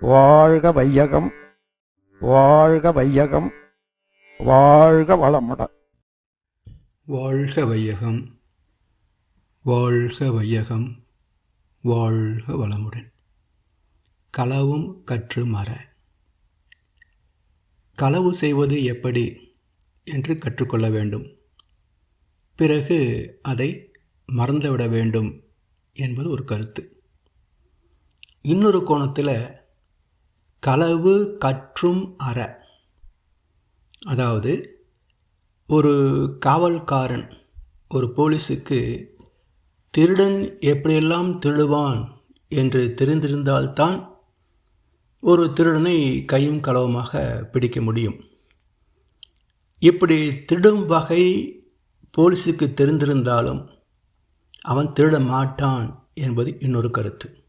வாழ்க வையகம் வாழ்க வையகம் வாழ்க வளமுடன் வாழ்க வையகம் வாழ்க வையகம் வாழ்க வளமுடன். களவும் கற்று மற களவு செய்வது எப்படி என்று கற்றுக்கொள்ள வேண்டும். பிறகு அதை மறந்துவிட வேண்டும் என்பது ஒரு கருத்து. இன்னொரு கோணத்தில் களவு கற்றும் அற. அதாவது ஒரு காவல்காரன் ஒரு போலீஸுக்கு திருடன் எப்படியெல்லாம் திருடுவான் என்று தெரிந்திருந்தால்தான் ஒரு திருடனை கையும் களவுமாக பிடிக்க முடியும். இப்படி திருடும் வகை போலீஸுக்கு தெரிந்திருந்தாலும் அவன் திருட மாட்டான் என்பது இன்னொரு கருத்து.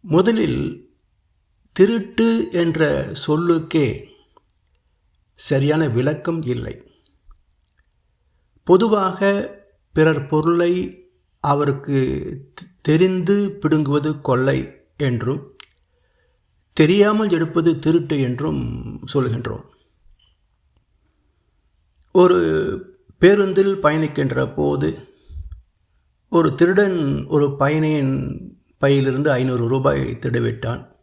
முதலில் திருட்டு என்ற சொல்லுக்கே சரியான விளக்கம் இல்லை. பொதுவாக பிறர் பொருளை அவருக்கு தெரிந்து பிடுங்குவது கொள்ளை என்றும் தெரியாமல் எடுப்பது திருட்டு என்றும் சொல்கின்றோம். ஒரு பேருந்தில் பயணிக்கின்ற போது ஒரு திருடன் ஒரு பயணியின் பையிலிருந்து ஐநூறு ரூபாய் திருடிவிட்டான்.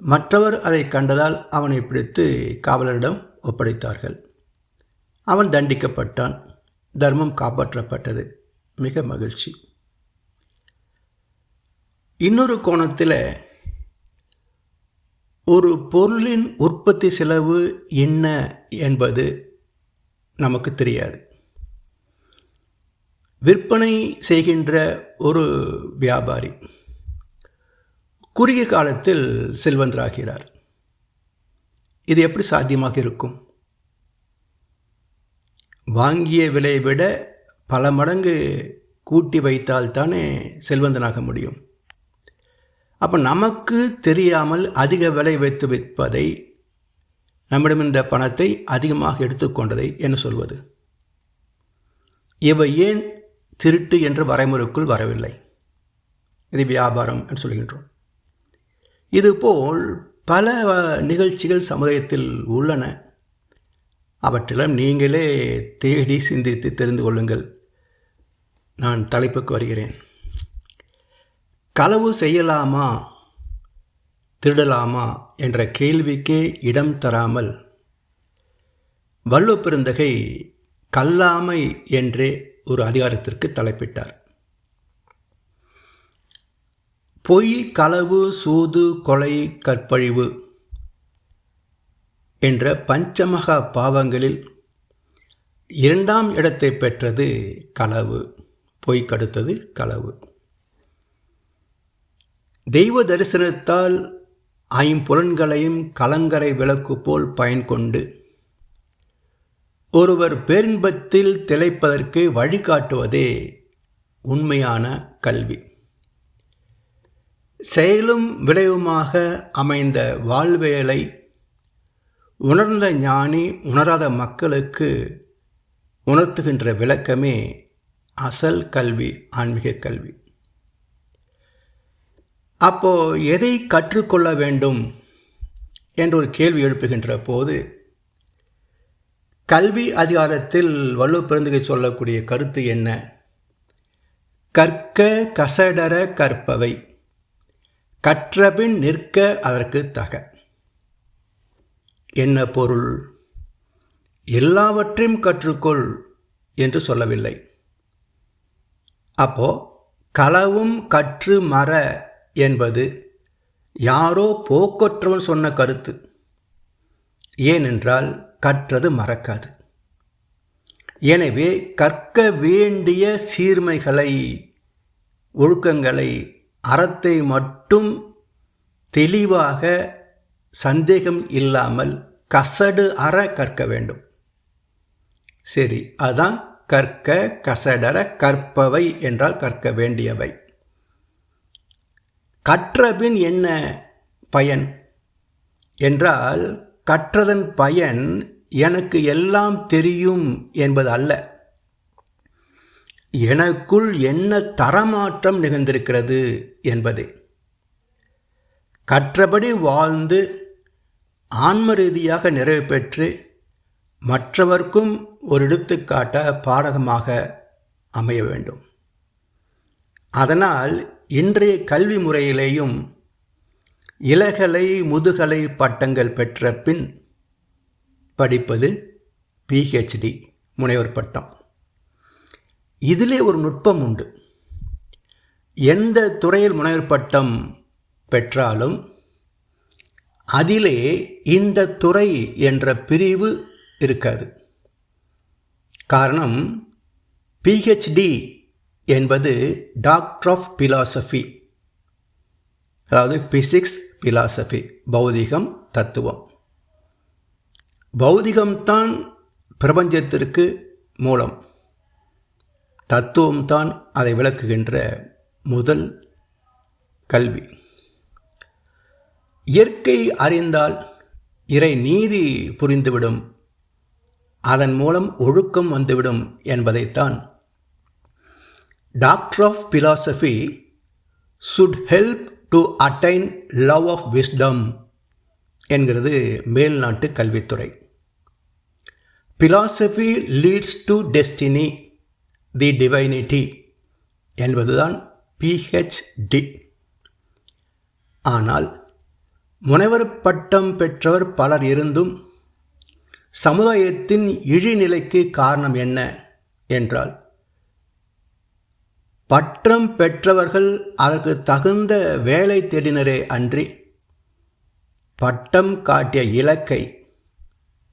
மற்றவர் அதை கண்டதால் அவனை பிடித்து காவலரிடம் ஒப்படைத்தார்கள். அவன் தண்டிக்கப்பட்டான். தர்மம் காப்பாற்றப்பட்டது. மிக மகிழ்ச்சி. இன்னொரு கோணத்தில் ஒரு பொருளின் உற்பத்தி செலவு என்ன என்பது நமக்கு தெரியாது. விற்பனை செய்கின்ற ஒரு வியாபாரி குறுகிய காலத்தில் செல்வந்தராகிறார். இது எப்படி சாத்தியமாக இருக்கும்? வாங்கிய விலையை விட பல மடங்கு கூட்டி வைத்தால் தானே செல்வந்தனாக முடியும். அப்போ நமக்கு தெரியாமல் அதிக விலை வைத்து விற்பதை நம்மிடம் இந்த பணத்தை அதிகமாக எடுத்துக்கொண்டதை என்ன சொல்வது? இவை ஏன் திருட்டு என்ற வரைமுறைக்குள் வரவில்லை? இது வியாபாரம் என்று சொல்கின்றோம். இதுபோல் பல நிகழ்ச்சிகள் சமுதாயத்தில் உள்ளன. அவற்றிலும் நீங்களே தேடி சிந்தித்து தெரிந்து கொள்ளுங்கள். நான் தலைப்புக்கு வருகிறேன். களவு செய்யலாமா? திருடலாமா? என்ற கேள்விக்கே இடம் தராமல். வள்ளுவ பெருந்தகை கல்லாமை என்றே ஒரு அதிகாரத்திற்கு தலைப்பிட்டார். பொய் களவு சூது கொலை கற்பழிவு என்ற பஞ்சமகா பாவங்களில் இரண்டாம் இடத்தை பெற்றது களவு. பொய்க்கடுத்தது களவு. தெய்வ தரிசனத்தால் ஐம்புலன்களையும் கலங்கரை விளக்கு போல் பயன் கொண்டு ஒருவர் பேரின்பத்தில் திளைப்பதற்கு வழிகாட்டுவதே உண்மையான கல்வி. செயலும் விளைவுமாக அமைந்த வாழ்வேலை உணர்ந்த ஞானி உணராத மக்களுக்கு உணர்த்துகின்ற விளக்கமே அசல் கல்வி ஆன்மீக கல்வி. அப்போ எதை கற்றுக்கொள்ள வேண்டும் என்ற ஒரு கேள்வி எழுப்புகின்ற போது கல்வி அதிகாரத்தில் வள்ளுவ பெருந்தகை சொல்லக்கூடிய கருத்து என்ன? கற்க கசடர கற்பவை. கற்றபின் நிற்க அதற்கு தக. என்ன பொருள்? எல்லாவற்றையும் கற்றுக்கொள் என்று சொல்லவில்லை. அப்போ களவும் கற்று மற என்பது யாரோ போக்கற்றவன் சொன்ன கருத்து. ஏனென்றால் கற்றது மறக்காது. எனவே கற்க வேண்டிய சீர்மைகளை ஒழுக்கங்களை அறத்தை மட்டும் தெளிவாக சந்தேகம் இல்லாமல் கசடு அற கற்க வேண்டும். சரி அதான் கற்க கசடர கற்பவை என்றால் கற்க வேண்டியவை. கற்றபின் என்ன பயன்? என்றால் கற்றதன் பயன் எனக்கு எல்லாம் தெரியும் என்பது அல்ல. எனக்குள் என்ன தரமாற்றம் நிகழ்ந்திருக்கிறது என்பதே. கற்றபடி வாழ்ந்து ஆன்ம ரீதியாக நிறைவு பெற்று மற்றவர்க்கும் ஒரு எடுத்துக்காட்ட பாடகமாக அமைய வேண்டும். அதனால் இன்றைய கல்வி முறையிலேயும் இளகலை முதுகலை பட்டங்கள் பெற்ற பின் படிப்பது பிஹெச்டி முனைவர் பட்டம். இதிலே ஒரு நுட்பம் உண்டு. எந்த துறையில் முனைவர் பட்டம் பெற்றாலும் அதிலே இந்த துறை என்ற பிரிவு இருக்காது. காரணம் பிஹெச்டி என்பது டாக்டர் ஆஃப் பிலாசபி அதாவது பிசிக்ஸ் பிலாசபி பௌதிகம் தத்துவம். பௌதிகம்தான் பிரபஞ்சத்திற்கு மூலம். தத்துவம்தான் அதை விளக்குகின்ற முதல் கல்வி. இயற்கை அறிந்தால் இறை நீதி புரிந்துவிடும். அதன் மூலம் ஒழுக்கம் வந்துவிடும் என்பதைத்தான் doctor of philosophy should help to attain love of wisdom என்கிறது மேல்நாட்டு கல்வித்துறை. Philosophy leads to destiny the divinity என்பதுதான் பிஹெச்டி ஆனால் முனைவர் பட்டம் பெற்றவர் பலர் இருந்தும் சமுதாயத்தின் இழிநிலைக்கு காரணம் என்ன என்றால் பட்டம் பெற்றவர்கள் அதற்கு தகுந்த வேலை தேடினரே அன்றி பட்டம் காட்டிய இலக்கை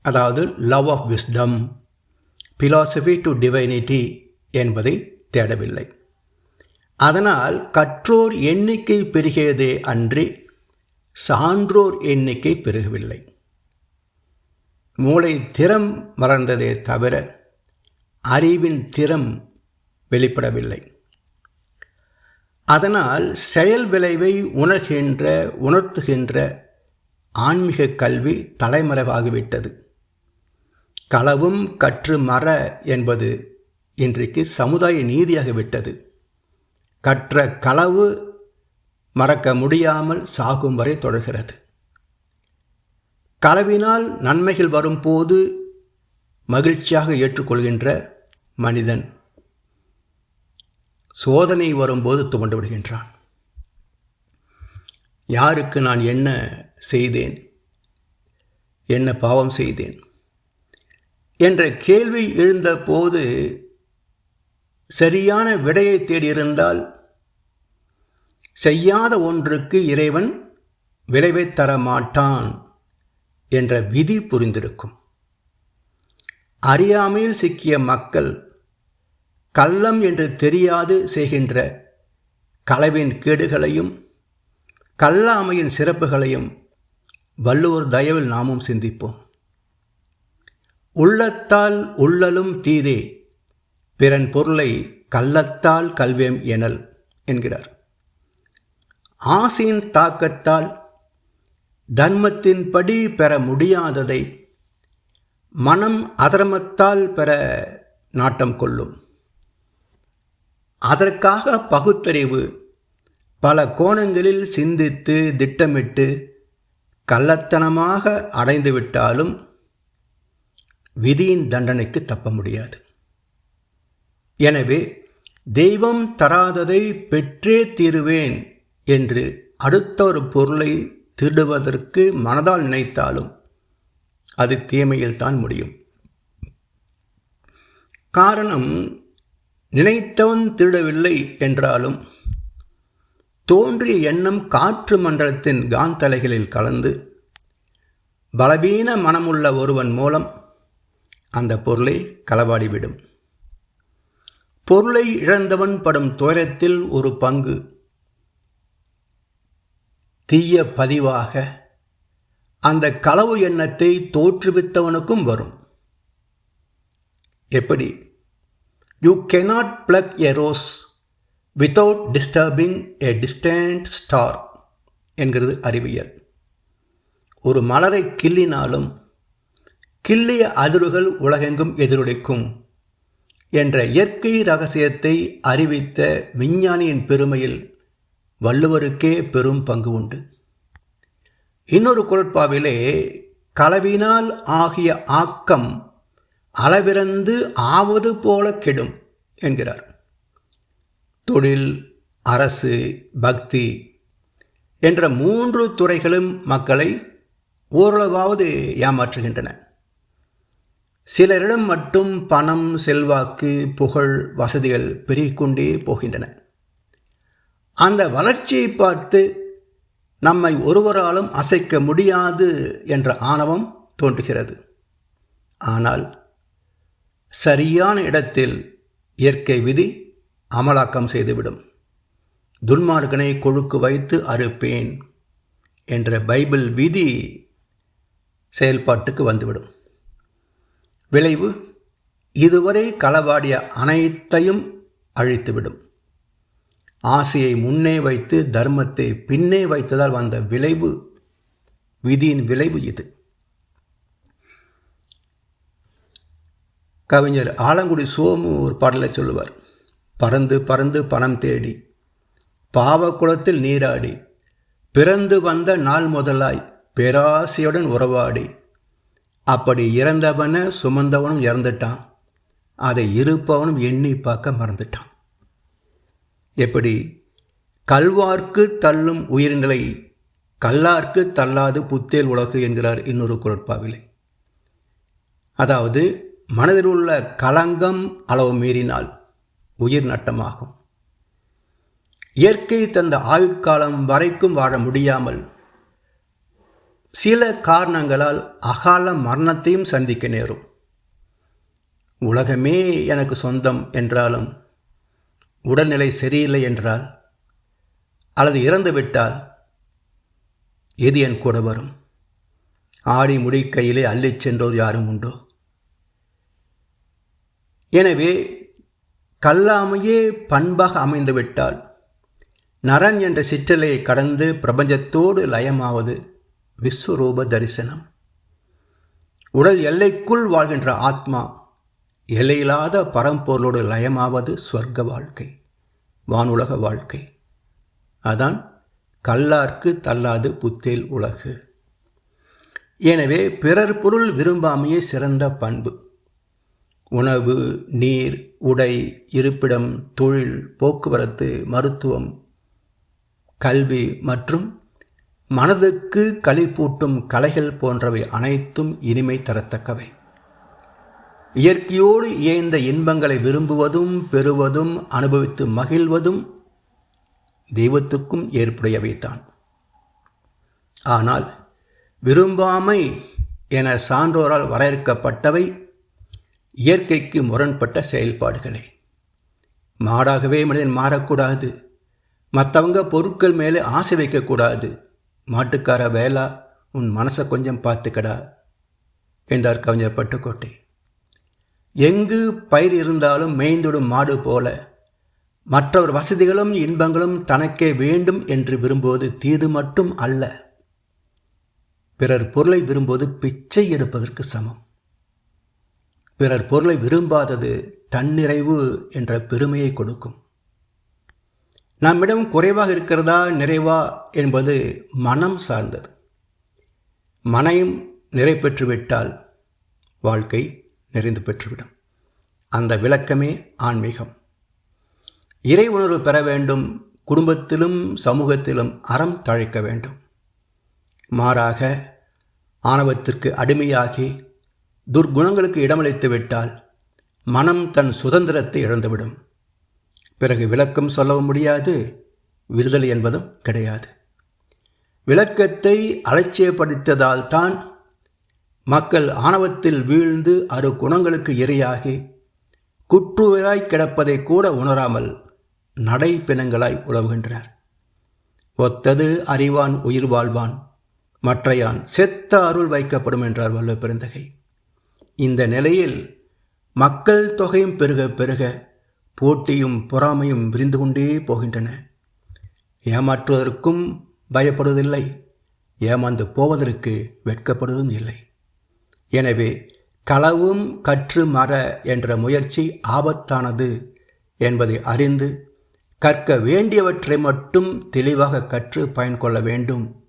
அதாவது love of wisdom philosophy to divinity என்பதை தேடவில்லை. அதனால் கற்றோர் எண்ணிக்கை பெருகியதே அன்றி சான்றோர் எண்ணிக்கை பெருகவில்லை. மூளை திறம் மறந்ததே தவிர அறிவின் திறம் வெளிப்படவில்லை. அதனால் செயல் விளைவை உணர்கின்ற உணர்த்துகின்ற ஆன்மீக கல்வி தலைமறைவாகிவிட்டது. களவும் கற்று மற என்பது இன்றைக்கு சமுதாய நீதியாகிவிட்டது கற்ற களவு மறக்க முடியாமல் சாகும் வரை தொடர்கிறது. களவினால் நன்மைகள் வரும்போது மகிழ்ச்சியாக ஏற்றுக்கொள்கின்ற மனிதன் சோதனை வரும்போது துவண்டு விடுகின்றான். யாருக்கு நான் என்ன செய்தேன்? என்ன பாவம் செய்தேன்? என்ற கேள்வி எழுந்தபோது சரியான விடையை தேடியிருந்தால் செய்யாத ஒன்றுக்கு இறைவன் விளைவை தர மாட்டான் என்ற விதி புரிந்திருக்கும். அறியாமையில் சிக்கிய மக்கள் கள்ளம் என்று தெரியாது செய்கின்ற களவின் கேடுகளையும் கல்லாமையின் சிறப்புகளையும் வள்ளுவர் தயவில் நாமும் சிந்திப்போம். உள்ளத்தால் உள்ளலும் தீதே பிறன் பொருளை கள்ளத்தால் கல்வேம் எனல் என்கிறார். ஆசையின் தாக்கத்தால் தர்மத்தின்படி பெற முடியாததை மனம் அதர்மத்தால் பெற நாட்டம் கொள்ளும். அதற்காக பகுத்தறிவு பல கோணங்களில் சிந்தித்து திட்டமிட்டு கள்ளத்தனமாக அடைந்துவிட்டாலும் விதியின் தண்டனைக்கு தப்ப முடியாது. எனவே தெய்வம் தராததை பெற்றே தீருவேன் என்று அடுத்த ஒரு பொருளை திருடுவதற்கு மனதால் நினைத்தாலும் அது தீமையில் தான் முடியும். காரணம் நினைத்தவன் திருடவில்லை என்றாலும் தோன்றிய எண்ணம் காற்று மண்டலத்தின் காந்தலைகளில் கலந்து பலவீன மனமுள்ள ஒருவன் மூலம் அந்த பொருளை களவாடிவிடும். பொருளை இழந்தவன் படும் துயரத்தில் ஒரு பங்கு. தீய பதிவாக அந்த களவு எண்ணத்தை தோற்றுவித்தவனுக்கும் வரும். எப்படி? You cannot pluck a rose without disturbing a distant star என்கிறது அறிவியல். ஒரு மலரை கிள்ளினாலும் கிள்ளிய அதிர்வுகள் உலகெங்கும் எதிரொலிக்கும். என்ற இயற்கை ரகசியத்தை அறிவித்த விஞ்ஞானியின் பெருமையில் வள்ளுவருக்கே பெரும் பங்கு உண்டு. இன்னொரு குரட்பாவிலே கலவினால் ஆகிய ஆக்கம் அளவிறந்து ஆவது போல கெடும் என்கிறார். தொழில் அரசு பக்தி என்ற மூன்று துறைகளும் மக்களை ஓரளவாவது ஏமாற்றுகின்றன. சிலரிடம் மட்டும் பணம் செல்வாக்கு புகழ் வசதிகள் பெருகிக்கொண்டே போகின்றன. அந்த வளர்ச்சியை பார்த்து நம்மை ஒருவராலும் அசைக்க முடியாது என்ற ஆணவம் தோன்றுகிறது. ஆனால் சரியான இடத்தில் இயற்கை விதி அமலாக்கம் செய்துவிடும். துன்மார்கனை கொழுக்கு வைத்து அறுப்பேன் என்ற பைபிள் விதி செயல்பாட்டுக்கு வந்துவிடும். விளைவு இதுவரை களவாடிய அனைத்தையும் அழித்துவிடும். ஆசையை முன்னே வைத்து தர்மத்தை பின்னே வைத்ததால் வந்த விளைவு விதியின் விளைவு இது. கவிஞர் ஆலங்குடி சோமு ஒரு பாடலை சொல்லுவார். பறந்து பறந்து பணம் தேடி பாவக்குளத்தில் நீராடி பிறந்து வந்த நாள் முதலாய் பேராசையுடன் உறவாடி அப்படி இறந்தவனை சுமந்தவனும் இறந்துட்டான். அதை இருப்பவனும் எண்ணி பார்க்க மறந்துட்டான். எப்படி? கல்வார்க்கு தள்ளும் உயிர்நிலை கல்லார்க்கு தள்ளாது புத்தேல் உலகு என்கிறார் இன்னொரு குரட்பாவிலே. அதாவது மனதில் உள்ள களங்கம் அளவு மீறினால் உயிர் நட்டமாகும். இயற்கை தந்த ஆயுட்காலம் வரைக்கும் வாழ முடியாமல் சில காரணங்களால் அகால மரணத்தையும் சந்திக்க நேரும். உலகமே எனக்கு சொந்தம் என்றாலும் உடல்நிலை சரியில்லை என்றால் அல்லது இறந்துவிட்டால் எது என் கூட வரும்? ஆடி முடிக்கையிலே அள்ளிச் சென்றோர் யாரும் உண்டோ? எனவே கல்லாமையே பண்பாக அமைந்துவிட்டால் நரன் என்ற சிற்றலையை கடந்து பிரபஞ்சத்தோடு லயமாவது விஸ்வரூப தரிசனம். உடல் எல்லைக்குள் வாழ்கின்ற ஆத்மா எல்லையில்லாத பரம்பொருளோடு லயமாவது ஸ்வர்க்க வாழ்க்கை வானுலக வாழ்க்கை. அதான் கல்லார்க்கு தள்ளாது புத்தேல் உலகு. எனவே பிறர் பொருள் விரும்பாமையே சிறந்த பண்பு. உணவு நீர் உடை இருப்பிடம் தொழில் போக்குவரத்து மருத்துவம் கல்வி மற்றும் மனதுக்கு களிப்பூட்டும் கலைகள் போன்றவை அனைத்தும் இனிமை தரத்தக்கவை. இயற்கையோடு இயைந்த இன்பங்களை விரும்புவதும் பெறுவதும் அனுபவித்து மகிழ்வதும் தெய்வத்துக்கும் ஏற்புடையவைத்தான் ஆனால் விரும்பாமை என சான்றோரால் வரையறுக்கப்பட்டவை இயற்கைக்கு முரண்பட்ட செயல்பாடுகளே. மாடாகவே மனிதன் மாறக்கூடாது. மற்றவங்க பொருட்கள் மேலே ஆசை வைக்கக்கூடாது. மாட்டுக்கார வேலா உன் மனசை கொஞ்சம் பார்த்துக்கடா என்றார் கவிஞர் பட்டுக்கோட்டை. எங்கு பயிர் இருந்தாலும் மேய்ந்துடும் மாடு போல மற்றவர் வசதிகளும் இன்பங்களும் தனக்கே வேண்டும் என்று விரும்புவது தீது மட்டும் அல்ல. பிறர் பொருளை விரும்புவது பிச்சை எடுப்பதற்கு சமம். பிறர் பொருளை விரும்பாதது தன்னிறைவு என்ற பெருமையை கொடுக்கும். நம்மிடம் குறைவாக இருக்கிறதா நிறைவா என்பது மனம் சார்ந்தது. மனம் நிறை பெற்றுவிட்டால் வாழ்க்கை நிறைந்து பெற்றுவிடும். அந்த விளக்கமே ஆன்மீகம். இறை உணர்வு பெற வேண்டும் குடும்பத்திலும் சமூகத்திலும் அறம் தழைக்க வேண்டும். மாறாக ஆணவத்திற்கு அடிமையாகி துர்க்குணங்களுக்கு இடமளித்து விட்டால் மனம் தன் சுதந்திரத்தை இழந்துவிடும். பிறகு விளக்கம் சொல்லவும் முடியாது விடுதலை என்பதும் கிடையாது. விளக்கத்தை அலட்சியப்படுத்ததால் தான் மக்கள் ஆணவத்தில் வீழ்ந்து அறு குணங்களுக்கு இரையாகி குற்றுயிராய் கிடப்பதை கூட உணராமல் நடைப்பிணங்களாய் உழவுகின்றனர் ஒத்தது அறிவான் உயிர் வாழ்வான் மற்றையான் செத்த அருள் வைக்கப்படும் என்றார் வல்ல பெருந்தகை. இந்த நிலையில் மக்கள் தொகையும் பெருக பெருக போட்டியும் பொறாமையும் விரிந்து கொண்டே போகின்றன. ஏமாற்றுவதற்கும் பயப்படுவதில்லை. ஏமாந்து போவதற்கு வெட்கப்படுவதும் இல்லை. எனவே களவும் கற்று மற என்ற முயற்சி ஆபத்தானது என்பதை அறிந்து கற்க வேண்டியவற்றை மட்டும் தெளிவாக கற்று பயன் கொள்ள வேண்டும்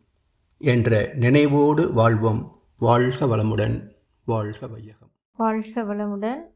என்ற நினைவோடு வாழ்வோம். வாழ்க வளமுடன். வாழ்க வையகம். வாழ்க வளமுடன்.